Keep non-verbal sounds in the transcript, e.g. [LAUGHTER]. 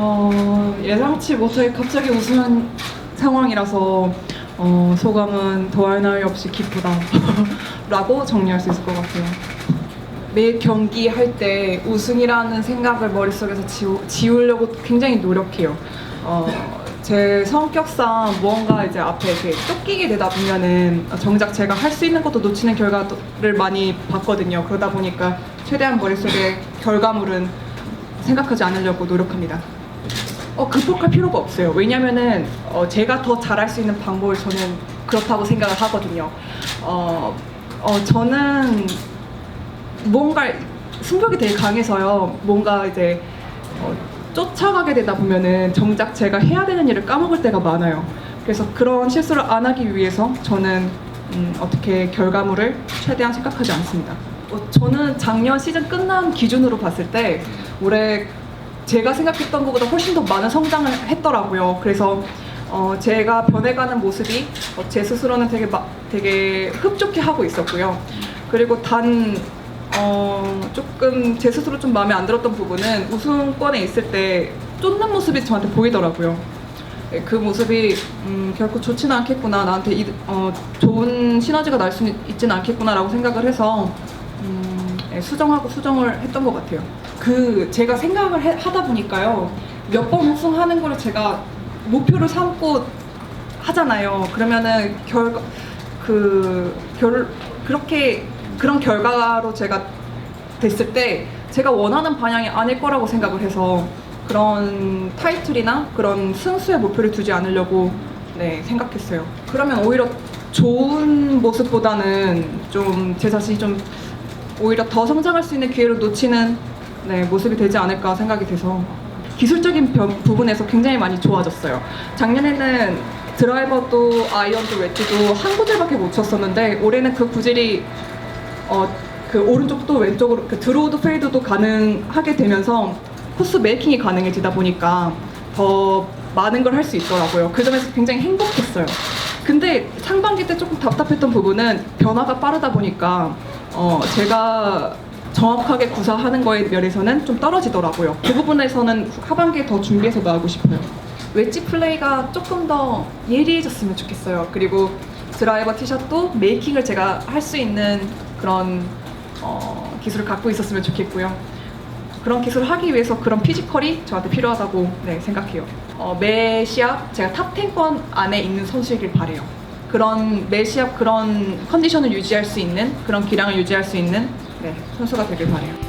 어, 예상치 못하게 갑자기 우승한 상황이라서 어, 소감은 더할 나위 없이 기쁘다 라고 [LAUGHS] 정리할 수 있을 것 같아요. 매 경기 할 때 우승이라는 생각을 머릿속에서 지우, 지우려고 굉장히 노력해요. 어, 제 성격상 무언가 이제 앞에 이렇게 쫓기게 되다 보면은 정작 제가 할 수 있는 것도 놓치는 결과를 많이 봤거든요. 그러다 보니까 최대한 머릿속에 결과물은 생각하지 않으려고 노력합니다. 어, 극복할 필요가 없어요. 왜냐면은 어, 제가 더 잘할 수 있는 방법을 저는 그렇다고 생각을 하거든요. 어, 어, 저는 뭔가 승벽이 되게 강해서요. 뭔가 이제 어, 쫓아가게 되다 보면은 정작 제가 해야 되는 일을 까먹을 때가 많아요. 그래서 그런 실수를 안 하기 위해서 저는 음, 어떻게 결과물을 최대한 생각하지 않습니다. 어, 저는 작년 시즌 끝난 기준으로 봤을 때 올해 제가 생각했던 것보다 훨씬 더 많은 성장을 했더라고요. 그래서 어, 제가 변해가는 모습이 어, 제 스스로는 되게 마, 되게 흡족해 하고 있었고요. 그리고 단 어, 조금 제 스스로 좀 마음에 안 들었던 부분은 우승권에 있을 때 쫓는 모습이 저한테 보이더라고요. 네, 그 모습이 음, 결코 좋지는 않겠구나 나한테 이, 어, 좋은 시너지가 날수 있지는 않겠구나라고 생각을 해서 수정하고 수정을 했던 것 같아요. 그 제가 생각을 해- 하다 보니까요 몇 번 우승하는 거를 제가 목표를 삼고 하잖아요. 그러면은 결과 그 결 그렇게 그런 결과로 제가 됐을 때 제가 원하는 방향이 아닐 거라고 생각을 해서 그런 타이틀이나 그런 승수의 목표를 두지 않으려고 네, 생각했어요. 그러면 오히려 좋은 모습보다는 좀 제 자신이 좀 오히려 더 성장할 수 있는 기회를 놓치는 네, 모습이 되지 않을까 생각이 돼서 기술적인 변- 부분에서 굉장히 많이 좋아졌어요. 작년에는 드라이버도 아이언도 웨지도 한 구질밖에 못 쳤었는데 올해는 그 구질이 어, 그 오른쪽도 왼쪽으로 그 드로우도 페이드도 가능하게 되면서 코스 메이킹이 가능해지다 보니까 더 많은 걸 할 수 있더라고요. 그 점에서 굉장히 행복했어요. 근데 상반기 때 조금 답답했던 부분은 변화가 빠르다 보니까 어, 제가 정확하게 구사하는 거에 면에서는 좀 떨어지더라고요. 그 부분에서는 하반기에 더 준비해서 나가고 싶어요. 웨지 플레이가 조금 더 예리해졌으면 좋겠어요. 그리고 드라이버 티샷도 메이킹을 제가 할 수 있는 그런 어, 기술을 갖고 있었으면 좋겠고요. 그런 기술을 하기 위해서 그런 피지컬이 저한테 필요하다고 네, 생각해요. 어, 매 시합 제가 탑 10권 안에 있는 선수이길 바래요. 그런 매 시합 그런 컨디션을 유지할 수 있는 그런 기량을 유지할 수 있는 네, 선수가 되길 바래요.